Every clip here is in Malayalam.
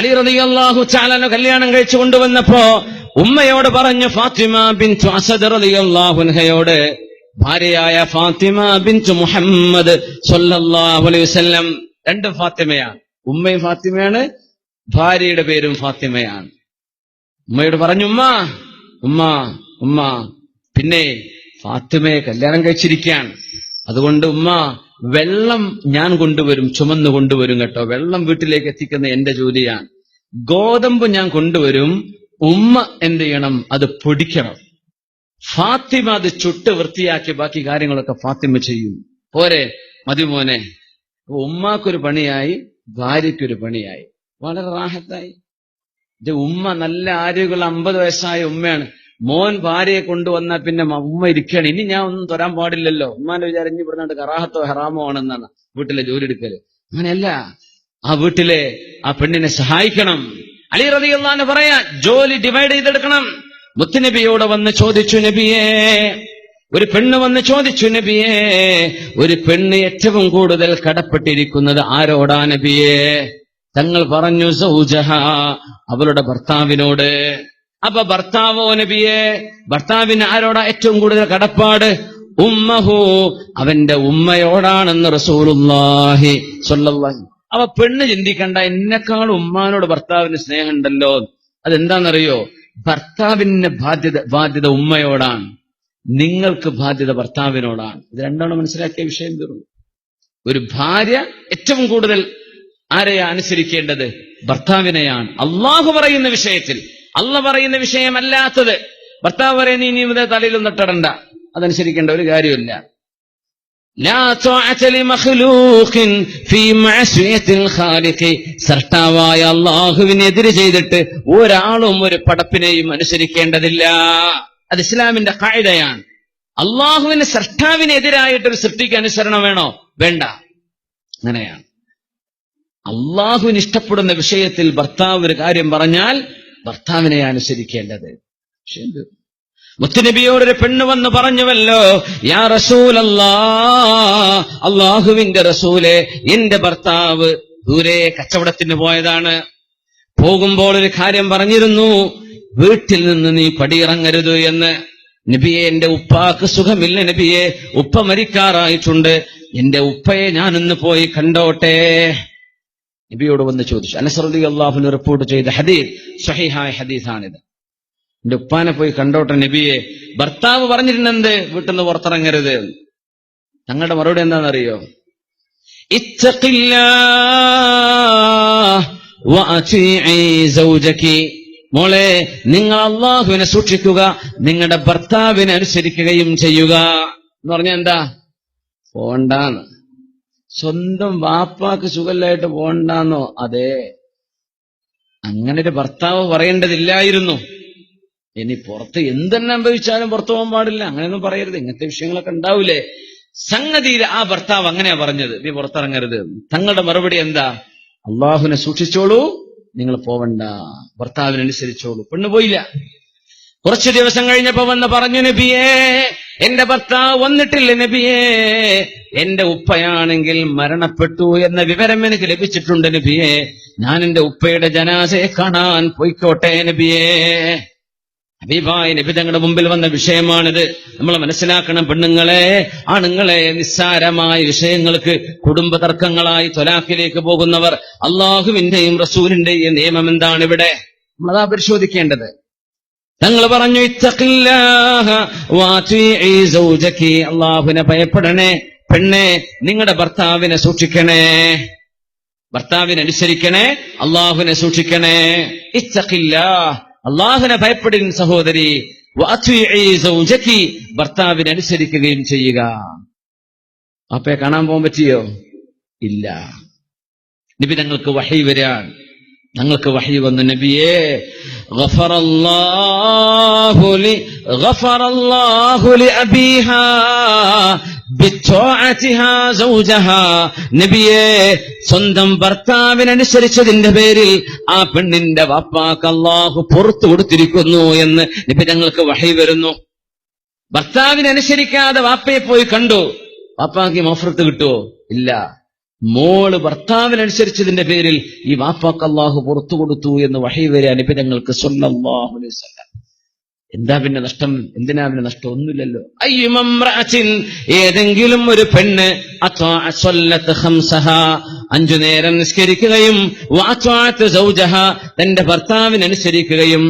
അലി റളിയല്ലാഹു ചാലന കല്യാണം കഴിച്ചു കൊണ്ടുവന്നപ്പോ ഉമ്മയോട് പറഞ്ഞു ഫാത്തിമ ബിൻ അസദ് റളിയല്ലാഹുൻഹയോട് ഭാര്യയായ ഫാത്തിമ ബിൻ മുഹമ്മദ് സല്ലല്ലാഹു അലൈഹി രണ്ട് ഫാത്തിമയാണ്. ഉമ്മയും ഫാത്തിമയാണ് ഭാര്യയുടെ പേരും ഫാത്തിമയാണ്. ഉമ്മയോട് പറഞ്ഞു ഉമ്മ ഉമ്മ ഉമ്മ. പിന്നെ ഫാത്തിമയെ കല്യാണം കഴിച്ചിരിക്കുകയാണ്. അതുകൊണ്ട് ഉമ്മ വെള്ളം ഞാൻ കൊണ്ടുവരും ചുമന്ന് കൊണ്ടുവരും കേട്ടോ. വെള്ളം വീട്ടിലേക്ക് എത്തിക്കുന്ന എന്റെ ജോലിയാണ്. ഗോതമ്പ് ഞാൻ കൊണ്ടുവരും ഉമ്മ എന്ത് ചെയ്യണം അത് പൊടിക്കണം. ഫാത്തിമ അത് ചുട്ട് വൃത്തിയാക്കി ബാക്കി കാര്യങ്ങളൊക്കെ ഫാത്തിമ ചെയ്യും. പോരെ മതി മോനെ. ഉമ്മാക്കൊരു പണിയായി ഭാര്യയ്ക്കൊരു പണിയായി. വളരെ റാഹത്തായി. ഉമ്മ നല്ല ആരോഗ്യമുള്ള അമ്പത് വയസ്സായ ഉമ്മയാണ്. മോൻ ഭാര്യയെ കൊണ്ടുവന്ന പിന്നെ ഉമ്മ ഇരിക്കുകയാണ്. ഇനി ഞാൻ ഒന്നും തരാൻ പാടില്ലല്ലോ. ഉമ്മാന്റെ വിചാരം ഇനി ഇവിടുന്ന് കറാഹത്തോ ഹറാമോ ആണെന്നാണ് വീട്ടിലെ ജോലി എടുക്കൽ. അങ്ങനെയല്ല ആ വീട്ടിലെ ആ പെണ്ണിനെ സഹായിക്കണം. അലി റതിയുള്ള പറയാ ജോലി ഡിവൈഡ് ചെയ്തെടുക്കണം. മുത്തുനബിയോട് വന്ന് ചോദിച്ചു നബിയേ ഒരു പെണ്ണ് വന്ന് ചോദിച്ചു നബിയേ ഒരു പെണ്ണ് ഏറ്റവും കൂടുതൽ കടപ്പെട്ടിരിക്കുന്നത് ആരോടാ നബിയേ? തങ്ങൾ പറഞ്ഞു സൗജഹ അവളുടെ ഭർത്താവിനോട്. അപ്പൊ ഭർത്താവോ നബിയെ ഭർത്താവിന് ആരോടാ ഏറ്റവും കൂടുതൽ കടപ്പാട്? ഉമ്മഹു അവന്റെ ഉമ്മയോടാണെന്ന് റസൂലുല്ലാഹി സ്വല്ലല്ലാഹി അവ പെണ്ണ് ചിന്തിക്കണ്ട എന്നെക്കാൾ ഉമ്മാനോട് ഭർത്താവിന് സ്നേഹമുണ്ടല്ലോ. അതെന്താണെന്നറിയോ? ഭർത്താവിന് ബാധ്യത ബാധ്യത ഉമ്മയോടാണ്. നിങ്ങൾക്ക് ബാധ്യത ഭർത്താവിനോടാണ്. ഇത് രണ്ടാണ് മനസ്സിലാക്കിയ വിഷയം തീർന്നു. ഒരു ഭാര്യ ഏറ്റവും കൂടുതൽ ആരെയാ അനുസരിക്കേണ്ടത്? ഭർത്താവിനെയാണ്. അള്ളാഹു പറയുന്ന വിഷയത്തിൽ അള്ള പറയുന്ന വിഷയമല്ലാത്തത്. ഭർത്താവ് പറയുന്ന ഇനി ഇവരെ തലയിൽ ഇട്ടിടണ്ട. അതനുസരിക്കേണ്ട ഒരു കാര്യമില്ല. സർട്ടാവായ അള്ളാഹുവിനെതിരെ ചെയ്തിട്ട് ഒരാളും ഒരു പടപ്പിനെയും അനുസരിക്കേണ്ടതില്ല. അത് ഇസ്ലാമിന്റെ കായതയാണ് അള്ളാഹുവിന് സർട്ടാവിനെതിരായിട്ട് ഒരു സൃഷ്ടിക്ക് അനുസരണം വേണോ? വേണ്ട. അങ്ങനെയാണ്. അള്ളാഹുവിന് ഇഷ്ടപ്പെടുന്ന വിഷയത്തിൽ ഭർത്താവ് ഒരു കാര്യം പറഞ്ഞാൽ ഭർത്താവിനെ അനുസരിക്കേണ്ടത്. പക്ഷെ എന്ത്? മുത്തുനബിയോട് ഒരു പെണ്ണ് വന്ന് പറഞ്ഞുവല്ലോ യാ റസൂലല്ലാ അള്ളാഹുവിന്റെ റസൂലെ എന്റെ ഭർത്താവ് ദൂരെ കച്ചവടത്തിന് പോയതാണ്. പോകുമ്പോൾ ഒരു കാര്യം പറഞ്ഞിരുന്നു വീട്ടിൽ നിന്ന് നീ പടിയിറങ്ങരുത് എന്ന്. നബിയെ എന്റെ ഉപ്പാക്ക് സുഖമില്ല നബിയെ ഉപ്പ മരിക്കാറായിട്ടുണ്ട്. എന്റെ ഉപ്പയെ ഞാനൊന്ന് പോയി കണ്ടോട്ടെ. നബിയോട് വന്ന് ചോദിച്ചു. അനസറുദ്ദി അള്ളാഹുന് റിപ്പോർട്ട് ചെയ്ത ഹദീസ് സഹിഹായ ഹദീസാണിത്. എന്റെ ഉപ്പാനെ പോയി കണ്ടോട്ടെ നബിയെ. ഭർത്താവ് പറഞ്ഞിരുന്നെന്ത്? വീട്ടിൽ നിന്ന് പുറത്തിറങ്ങരുത്. ഞങ്ങളുടെ മറുപടി എന്താണെന്നറിയോ. മോളെ നിങ്ങൾ അള്ളാഹുവിനെ സൂക്ഷിക്കുക നിങ്ങളുടെ ഭർത്താവിനെ അനുസരിക്കുകയും ചെയ്യുക. എന്ന് പറഞ്ഞ എന്താ? പോണ്ടാന്ന്. സ്വന്തം വാപ്പാക്ക് സുഖമില്ലായിട്ട് പോണ്ടാന്നോ? അതെ. അങ്ങനെ ഒരു ഭർത്താവ് പറയേണ്ടതില്ലായിരുന്നു. ഇനി പുറത്ത് എന്തെന്നെ അനുഭവിച്ചാലും പുറത്തു പോകാൻ പാടില്ല. അങ്ങനെയൊന്നും പറയരുത്. ഇങ്ങനത്തെ വിഷയങ്ങളൊക്കെ ഉണ്ടാവില്ലേ സംഗതിയിൽ ആ ഭർത്താവ് അങ്ങനെയാ പറഞ്ഞത്. നീ പുറത്തിറങ്ങരുത്. തങ്ങളുടെ മറുപടി എന്താ? അള്ളാഹുവിനെ സൂക്ഷിച്ചോളൂ. നിങ്ങൾ പോവണ്ട. ഭർത്താവിനനുസരിച്ചോളൂ. പെണ്ണു പോയില്ല കുറച്ചു ദിവസം കഴിഞ്ഞപ്പോ വന്ന് പറഞ്ഞു നബിയേ എന്റെ ഭർത്താവ് വന്നിട്ടില്ല നബിയേ. എന്റെ ഉപ്പയാണെങ്കിൽ മരണപ്പെട്ടു എന്ന വിവരം എനിക്ക് ലഭിച്ചിട്ടുണ്ട് നബിയേ. ഞാൻ എന്റെ ഉപ്പയുടെ ജനാസയെ കാണാൻ പോയിക്കോട്ടെ നബിയേ. ഹബീബായ നബി തങ്ങളുടെ മുമ്പിൽ വന്ന വിഷയമാണിത്. നമ്മൾ മനസ്സിലാക്കണം പെണ്ണുങ്ങളെ ആണുങ്ങളെ നിസ്സാരമായ വിഷയങ്ങൾക്ക് കുടുംബ തർക്കങ്ങളായി തൊലാഖിലേക്ക് പോകുന്നവർ അള്ളാഹുവിന്റെയും റസൂലിന്റെയും നിയമം എന്താണ് ഇവിടെ? നമ്മളതാ പരിശോധിക്കേണ്ടത്. തങ്ങൾ പറഞ്ഞു അള്ളാഹുവിനെ ഭയപ്പെടണേ. പെണ്ണെ നിങ്ങളുടെ ഭർത്താവിനെ സൂക്ഷിക്കണേ. ഭർത്താവിനെ അനുസരിക്കണേ അള്ളാഹുവിനെ സൂക്ഷിക്കണേ. ഇച്ചില്ല അള്ളാഹുനെ ഭയപ്പെടുന്ന സഹോദരി ഭർത്താവിനെ അനുസരിക്കുകയും ചെയ്യുക. അപ്പേ കാണാൻ പോകാൻ പറ്റിയോ? ഇല്ല. നിബിതങ്ങൾക്ക് വഹി വരാൻ ഞങ്ങൾക്ക് വഹി വന്നു. നബിയേ നബിയേ സ്വന്തം ഭർത്താവിനനുസരിച്ചതിന്റെ പേരിൽ ആ പെണ്ണിന്റെ വാപ്പാക്ക് പുറത്തു കൊടുത്തിരിക്കുന്നു എന്ന് നബി ഞങ്ങൾക്ക് വഹി വരുന്നു. ഭർത്താവിനനുസരിക്കാതെ വാപ്പയെ പോയി കണ്ടു. വാപ്പാക്ക് മഫ്രത്ത് കിട്ടുമോ ഇല്ല. മോൾ ഭർത്താവിനനുസരിച്ചതിന്റെ പേരിൽ ഈ വാപ്പാക്ക് അള്ളാഹു പുറത്തു കൊടുത്തു എന്ന് വഹി വരെ അനുപിതങ്ങൾക്ക് എന്താ പിന്നെ നഷ്ടം? എന്തിനാ പിന്നെ നഷ്ടം? ഒന്നുമില്ലല്ലോ. ഏതെങ്കിലും ഒരു പെണ്ണ് അഞ്ചു നേരം നിസ്കരിക്കുകയും തന്റെ ഭർത്താവിനനുസരിക്കുകയും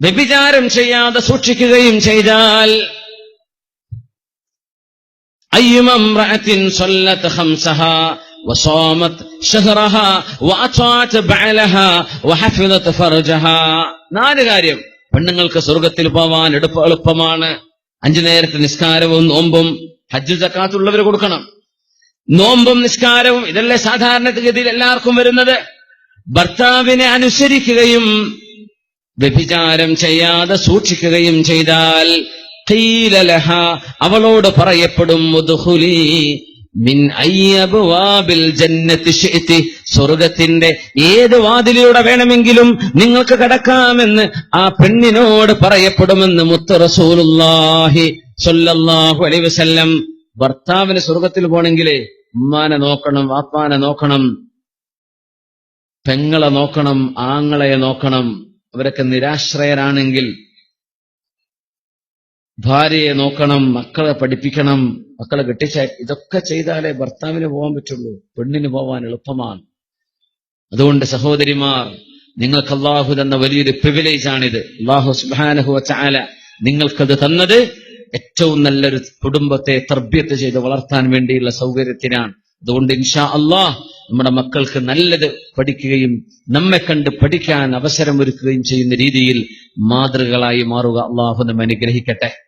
വ്യഭിചാരം ചെയ്യാതെ സൂക്ഷിക്കുകയും ചെയ്താൽ أيما امرأة صلت خمسها وصامت شهرها وأطاعت بعلها وحفظت فرجها നാല് കാര്യം പെണ്ണുങ്ങൾക്ക് സ്വർഗത്തിൽ പോവാൻ എടുപ്പ എളുപ്പമാണ് അഞ്ചു നേരത്തെ നിസ്കാരവും നോമ്പും ഹജ്ജ് സക്കാത്തുള്ളവർ കൊടുക്കണം നോമ്പും നിസ്കാരവും ഇതല്ലേ സാധാരണഗതിയിൽ എല്ലാവർക്കും വരുന്നത് ഭർത്താവിനെ അനുസരിക്കുകയും വ്യഭിചാരം ചെയ്യാതെ സൂക്ഷിക്കുകയും ചെയ്താൽ അവളോട് പറയപ്പെടും മിൻ ജന്നത്തി സ്വർഗത്തിന്റെ ഏത് വാതിലിലൂടെ വേണമെങ്കിലും നിങ്ങൾക്ക് കടക്കാമെന്ന് ആ പെണ്ണിനോട് പറയപ്പെടുമെന്ന് മുത്ത് റസൂലുള്ളാഹി സ്വല്ലല്ലാഹു അലൈഹി വസല്ലം ഭർത്താവിന് സ്വർഗത്തിൽ പോണെങ്കിലേ ഉമ്മാനെ നോക്കണം വാപ്പാനെ നോക്കണം പെങ്ങളെ നോക്കണം ആങ്ങളെ നോക്കണം. അവരൊക്കെ നിരാശ്രയരാണെങ്കിൽ ഭാര്യയെ നോക്കണം മക്കളെ പഠിപ്പിക്കണം മക്കളെ കെട്ടിച്ച ഇതൊക്കെ ചെയ്താലേ ഭർത്താവിന് പോകാൻ പറ്റുള്ളൂ പെണ്ണിന് പോവാൻ എളുപ്പമാണ്. അതുകൊണ്ട് സഹോദരിമാർ നിങ്ങൾക്ക് അള്ളാഹു തന്ന വലിയൊരു പ്രിവിലേജ് ആണിത്. അള്ളാഹു സുബാനഹു ചാല നിങ്ങൾക്കത് തന്നത് ഏറ്റവും നല്ലൊരു കുടുംബത്തെ തർബ്യത്ത് ചെയ്ത് വളർത്താൻ വേണ്ടിയുള്ള സൗകര്യത്തിനാണ്. അതുകൊണ്ട് ഇൻഷാ അള്ളാഹ് നമ്മുടെ മക്കൾക്ക് നല്ലത് പഠിക്കുകയും നമ്മെ കണ്ട് പഠിക്കാൻ അവസരം ഒരുക്കുകയും ചെയ്യുന്ന രീതിയിൽ മാതൃകളായി മാറുക അള്ളാഹു നമ്മെ അനുഗ്രഹിക്കട്ടെ.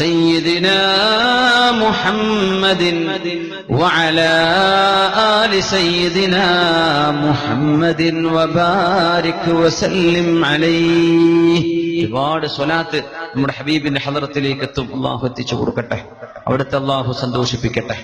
سيدنا محمد وعلى آل سيدنا محمد وبارك وسلم عليه ഒരുപാട് സ്വലാത്ത് നമ്മുടെ ഹബീബിന്റെ ഹലറത്തിലേക്ക് എത്തും അള്ളാഹു എത്തിച്ചു കൊടുക്കട്ടെ അവിടുത്തെ അള്ളാഹു സന്തോഷിപ്പിക്കട്ടെ